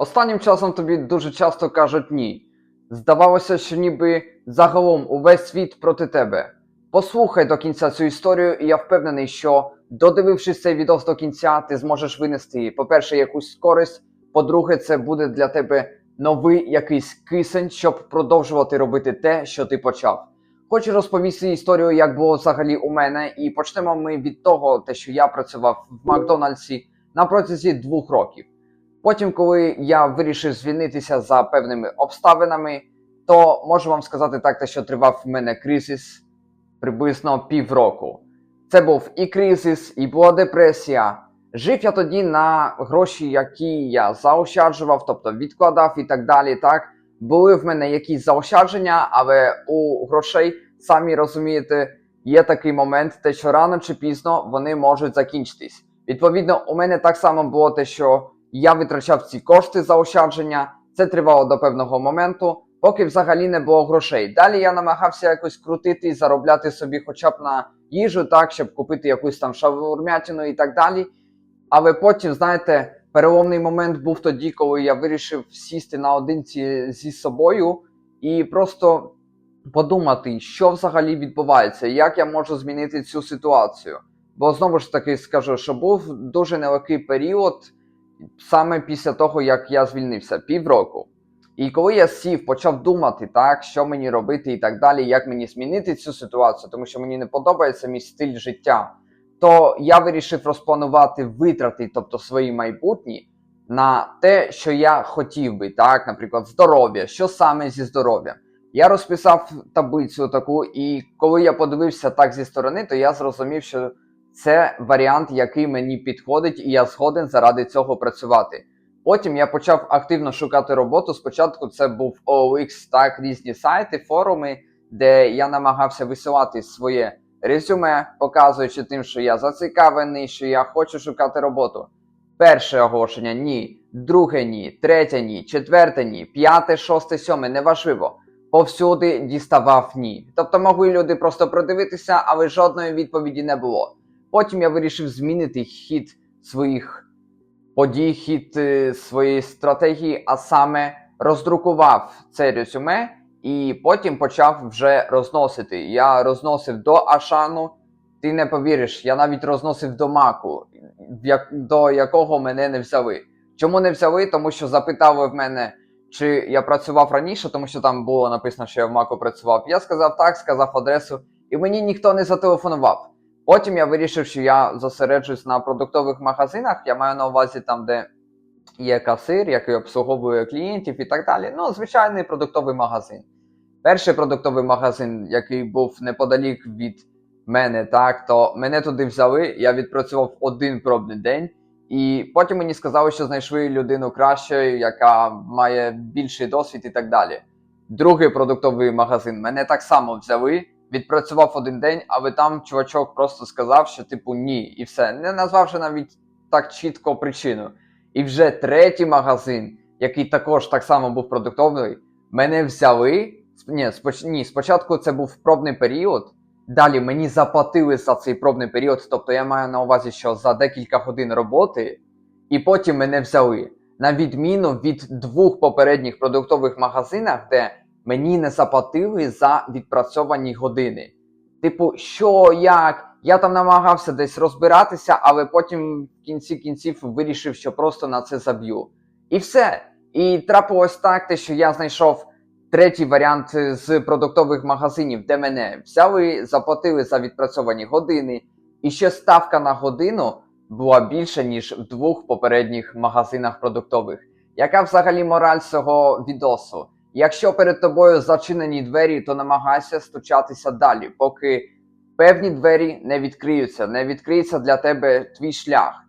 Останнім часом тобі дуже часто кажуть ні. Здавалося, що ніби загалом увесь світ проти тебе. Послухай до кінця цю історію, і я впевнений, що додивившись цей відос до кінця, ти зможеш винести, по-перше, якусь користь, по-друге, це буде для тебе новий якийсь кисень, щоб продовжувати робити те, що ти почав. Хочу розповісти історію, як було взагалі у мене, і почнемо ми від того, те, що я працював в Макдональдсі на протязі двох років. Потім, коли я вирішив звільнитися за певними обставинами, то можу вам сказати так, що тривав в мене кризис приблизно півроку. Це був і кризис, і була депресія. Жив я тоді на гроші, які я заощаджував, тобто відкладав і так далі. Так були в мене якісь заощадження, але у грошей, самі розумієте, є такий момент, те, що рано чи пізно вони можуть закінчитись. Відповідно, у мене так само було те, що я витрачав ці кошти заощадження. Це тривало до певного моменту, поки взагалі не було грошей. Далі я намагався якось крутити і заробляти собі, хоча б на їжу, так, щоб купити якусь там шаурмятину і так далі. Але потім, знаєте, переломний момент був тоді, коли я вирішив сісти наодинці зі собою і просто подумати, що взагалі відбувається, як я можу змінити цю ситуацію. Бо знову ж таки скажу, що був дуже нелегкий період саме після того, як я звільнився, півроку. І коли я сів, почав думати, так, що мені робити і так далі, як мені змінити цю ситуацію, тому що мені не подобається мій стиль життя, то я вирішив розпланувати витрати, тобто свої майбутні, на те, що я хотів би, так, наприклад, здоров'я, що саме зі здоров'ям. Я розписав таблицю таку, і коли я подивився так зі сторони, то я зрозумів, що це варіант, який мені підходить, і я згоден заради цього працювати. Потім я почав активно шукати роботу. Спочатку це був OLX, так, різні сайти, форуми, де я намагався висилати своє резюме, показуючи тим, що я зацікавлений, що я хочу шукати роботу. Перше оголошення ні, друге ні, третє ні, четверте ні, п'яте, шосте, сьоме, неважливо. Повсюди діставав ні. Тобто могли люди просто продивитися, але жодної відповіді не було. Потім я вирішив змінити хід своїх подій, хід е, своєї стратегії, а саме роздрукував це резюме і потім почав вже розносити. Я розносив до Ашану. Ти не повіриш, я навіть розносив до Маку, до якого мене не взяли. Чому не взяли? Тому що запитали в мене, чи я працював раніше, тому що там було написано, що я в Маку працював. Я сказав так, сказав адресу, і мені ніхто не зателефонував. Потім я вирішив, що я зосереджусь на продуктових магазинах. Я маю на увазі там, де є касир, який обслуговує клієнтів і так далі. Ну, звичайний продуктовий магазин. Перший продуктовий магазин, який був неподалік від мене, так, то мене туди взяли, я відпрацював один пробний день, і потім мені сказали, що знайшли людину краще, яка має більший досвід і так далі. Другий продуктовий магазин мене так само взяли, відпрацював один день, але там чувачок просто сказав, що типу ні, і все, не назвавши навіть так чітко причину. І вже третій магазин, який також так само був продуктовий, мене взяли. Ні, споч... ні, спочатку це був пробний період. Далі мені заплатили за цей пробний період, тобто я маю на увазі, що за декілька годин роботи, і потім мене взяли. На відміну від двох попередніх продуктових магазинах, де мені не заплатили за відпрацьовані години. Типу, що, як? Я там намагався десь розбиратися, але потім в кінці кінців вирішив, що просто на це заб'ю. І все. І трапилось так, те, що я знайшов третій варіант з продуктових магазинів, де мене взяли, заплатили за відпрацьовані години, і ще ставка на годину була більше, ніж в двох попередніх магазинах продуктових. Яка взагалі мораль цього відосу? Якщо перед тобою зачинені двері, то намагайся стучатися далі, поки певні двері не відкриються, не відкриється для тебе твій шлях.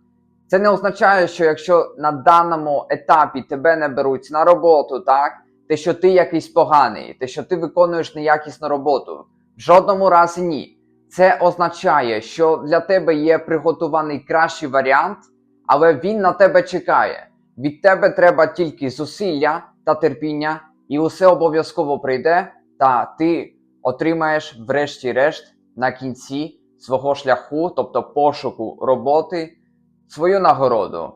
Це не означає, що якщо на даному етапі тебе не беруть на роботу, так, те, що ти якийсь поганий, те, що ти виконуєш неякісну роботу. В жодному разі ні. Це означає, що для тебе є приготований кращий варіант, але він на тебе чекає. Від тебе треба тільки зусилля та терпіння, і усе обов'язково прийде, та ти отримаєш, врешті-решт, на кінці свого шляху, тобто пошуку роботи, свою нагороду.